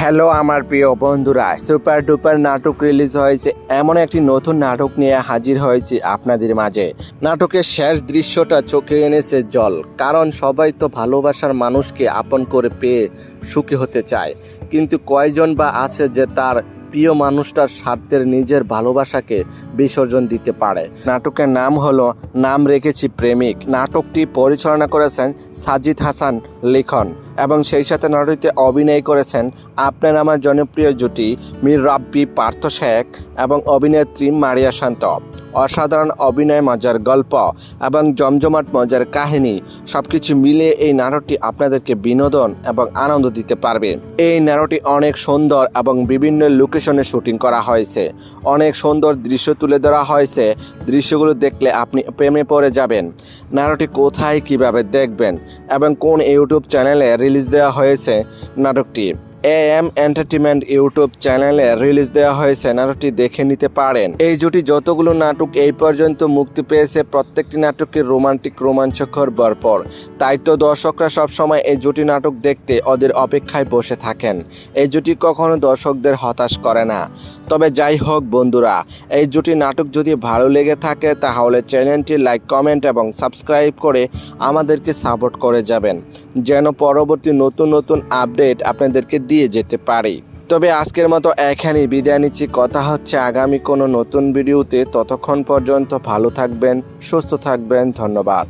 Hello আমার প্রিয় বন্ধুরা। সুপার ডুপার নাটক রিলিজ হয়েছে। এমন একটি নতুন নাটক নিয়ে হাজির হয়েছে আপনাদের মাঝে। নাটকের শেষ দৃশ্যটা চোখে এনেছে জল। কারণ সবাই তো ভালোবাসার মানুষকে আপন করে পেয়ে সুখী হতে চায়। কিন্তু কয়জন বা আছে যে তার প্রিয় মানুষটার স্বার্থের নিজের ভালোবাসাকে বিসর্জন দিতে পারে। নাটকের নাম হলো নাম রেখেছি প্রেমিক নাটকটি পরিচালনা করেছেন সাজিদ হাসান লিখন এবং সেই সাথে নাটকটিতে অভিনয় করেছেন আপনার আমার জনপ্রিয় জুটি মীর রাব্বি পার্থ শেখ এবং অভিনেত্রী মারিয়া শান্ত। অসাধারণ অভিনয় মজার গল্প এবং জমজমাট মজার কাহিনী, সবকিছু মিলিয়ে এই নাটকটি আপনাদেরকে বিনোদন এবং আনন্দ দিতে পারবে। এই নাটকটি অনেক সুন্দর এবং বিভিন্ন লোকেশনে শুটিং করা হয়েছে। অনেক সুন্দর দৃশ্য তুলে ধরা হয়েছে। দৃশ্যগুলো দেখলে আপনি প্রেমে পড়ে যাবেন। নাটকটি কোথায় কীভাবে দেখবেন এবং কোন ইউটিউব চ্যানেলে রিলিজ দেওয়া হয়েছে নাটকটি? এ এম এন্টারটেনমেন্ট ইউটিউব চ্যানেলে রিলিজ দেওয়া হয়েছে নাটকটি দেখে নিতে পারেন। এই জুটি যতগুলো নাটক এই পর্যন্ত মুক্তি পেয়েছে, প্রত্যেকটি নাটকের রোমান্টিক, রোমাঞ্চকর বরপর তাই তো দর্শকরা সবসময় এই জুটি নাটক দেখতে ওদের অপেক্ষায় বসে থাকেন। এই জুটি কখনো দর্শকদের হতাশ করে না। তবে যাই হোক বন্ধুরা, এই জুটি নাটক যদি ভালো লেগে থাকে তাহলে চ্যানেলটি লাইক, কমেন্ট এবং সাবস্ক্রাইব করে আমাদেরকে সাপোর্ট করে যাবেন। যেন পরবর্তী নতুন নতুন আপডেট আপনাদেরকে দিয়ে যেতে পারে। তবে আজকের মতো এখানেই বিদায় নিচ্ছি। কথা হচ্ছে আগামী কোনো নতুন ভিডিওতে। ততক্ষণ পর্যন্ত ভালো থাকবেন, সুস্থ থাকবেন। ধন্যবাদ।